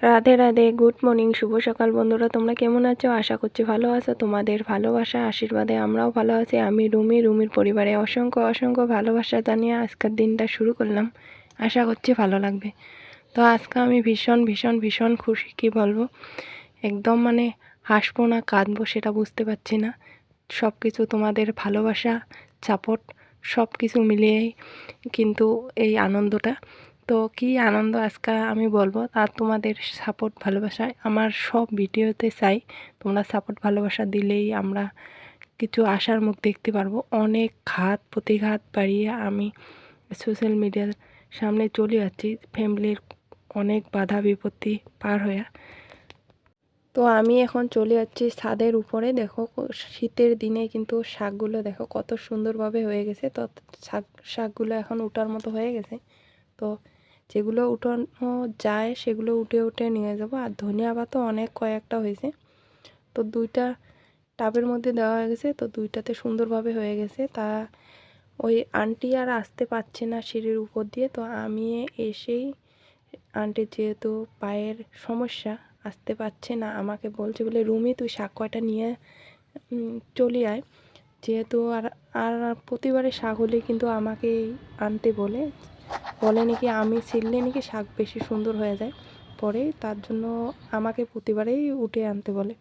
Radhe Radhe, good morning, শুভ সকাল বন্ধুরা, তোমরা কেমন আছো? আশা করছি ভালো আছো। তোমাদের ভালোবাসা, আশীর্বাদে আমরাও ভালো আছি। আমি রুমি, রুমির পরিবারে অসংখ্য অসংখ্য ভালোবাসা জানিয়ে আজকের দিনটা শুরু করলাম। আশা করছি ভালো লাগবে। তো আজকে আমি ভীষণ ভীষণ ভীষণ খুশি, কি বলব? একদম মানে হাসবো না, কাঁদবো, সেটা বুঝতে পারছি না। সব কিছু তোমাদের ভালোবাসা সাপোর্ট সব কিছু মিলিয়েই কিন্তু এই আনন্দটা। তো কি আনন্দ আজকে আমি বলব আর তোমাদের সাপোর্ট ভালোবাসায়। আমার সব ভিডিওতে চাই তোমরা সাপোর্ট ভালোবাসা দিলেই আমরা কিছু আশার মুখ দেখতে পারব। অনেক ঘাত, প্রতিঘাত বাড়িয়ে আমি সোশ্যাল মিডিয়ার সামনে চলে যাচ্ছি। ফ্যামিলির অনেক বাধা, বিপত্তি পার হয়ে। তো আমি এখন চলে যাচ্ছি ছাদের উপরে। দেখো শীতের দিনে কিন্তু শাকগুলো দেখো কত সুন্দরভাবে হয়ে গেছে। তো শাক, শাকগুলো এখন উঠার মতো হয়ে গেছে। তো যেগুলো উঠানো যায় সেগুলো উঠে উঠে নিয়ে যাব। আর ধনিয়া পাতা অনেক কয়েকটা হয়েছে। তো দুইটা টাবের মধ্যে দেওয়া হয়ে গেছে। তো দুইটাতে সুন্দরভাবে হয়ে গেছে। তা ওই আন্টি আর আসতে পারছে না সিঁড়ির উপর দিয়ে। তো আমি এসেই আন্টির যেহেতু পায়ের সমস্যা, আসতে পারছে না, আমাকে বলছে বলে, রুমি, তুই শাক কয়টা নিয়ে চলে আয়। যেহেতু আর আর প্রতিবারে শাক হলে কিন্তু আমাকে আনতে বলে। বলে নাকি আমি ছিললে নাকি শাক বেশি সুন্দর হয়ে যায়। পরে তার জন্য আমাকে প্রতিবারেই উঠে আনতে বলে।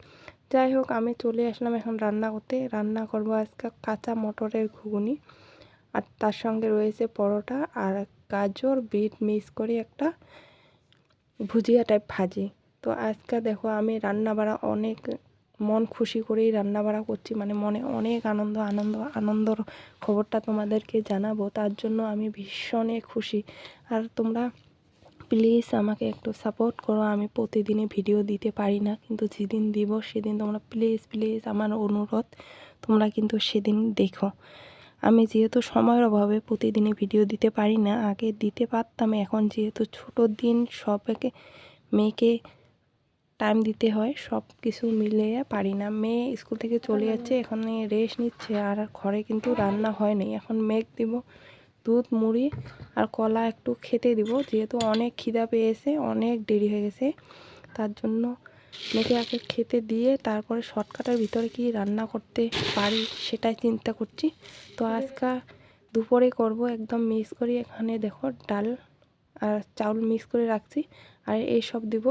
যাই হোক, আমি চলে আসলাম এখন রান্না করতে। রান্না করব আজকে কাঁচা মটরের ঘুগনি আর তার সঙ্গে রয়েছে পরোটা আর গাজর, বিট মিক্স করে একটা ভুজিয়া টাইপ ভাজি। তো আজকে দেখো আমি রান্না বাড়া অনেক মন খুশি করেই রান্নাবাড়া করছি। মানে মনে অনেক আনন্দ আনন্দ, আনন্দর খবরটা তোমাদেরকে জানাব। তার জন্য আমি ভীষণই খুশি। আর তোমরা প্লিজ আমাকে একটু সাপোর্ট করো। আমি প্রতিদিনে ভিডিও দিতে পারি না, কিন্তু যেদিন দিব সেদিন তোমরা প্লিজ প্লিজ আমার অনুরোধ, তোমরা কিন্তু সেদিন দেখো। আমি যেহেতু সময়ের অভাবে প্রতিদিনে ভিডিও দিতে পারি না, আগে দিতে পারতাম। এখন যেহেতু ছোটো দিন সবাইকে মেয়েকে টাইম দিতে হয়, সব কিছু মিলিয়ে পারি না। মেয়ে স্কুল থেকে চলে যাচ্ছে, এখানে রেস্ট নিচ্ছে আর ঘরে কিন্তু রান্না হয়নি এখন মেঘ দিব, দুধ, মুড়ি আর কলা একটু খেতে দিব। যেহেতু অনেক খিদা পেয়েছে, অনেক দেরি হয়ে গেছে, তার জন্য মেয়েকে আগে খেতে দিয়ে তারপরে শর্টকাটের ভিতরে কি রান্না করতে পারি সেটাই চিন্তা করছি। তো আজকে দুপুরে করব, একদম মিস করি। এখানে দেখো ডাল আর চাউল মিক্স করে রাখছি। আর এই সব দিব।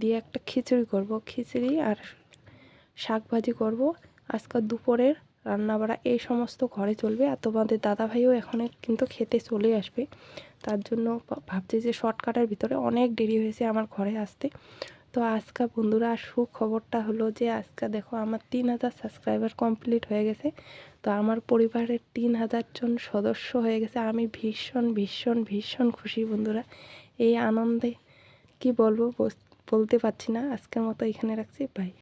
দিয়ে একটা খিচুড়ি করব। খিচুড়ি আর শাক ভাজি করব। আজকাল দুপুরের রান্নাবাড়া এই সমস্ত ঘরে চলবে। আর তোমাদের দাদাভাইও এখন কিন্তু খেতে চলে আসবে। তার জন্য ভাবছি যে শর্টকাটের ভিতরে অনেক দেরি হয়েছে আমার ঘরে আসতে। তো আজকা বন্ধুরা সুখবরটা হলো যে আজকা দেখো আমার তিন হাজার সাবস্ক্রাইবার কমপ্লিট হয়ে গেছে। তো আমার পরিবারের তিন হাজার জন সদস্য হয়ে গেছে। আমি ভীষণ ভীষণ ভীষণ খুশি বন্ধুরা। এই আনন্দে কি বলব বলতে পারছি না। আজকের মতো এখানে রাখছি। বাই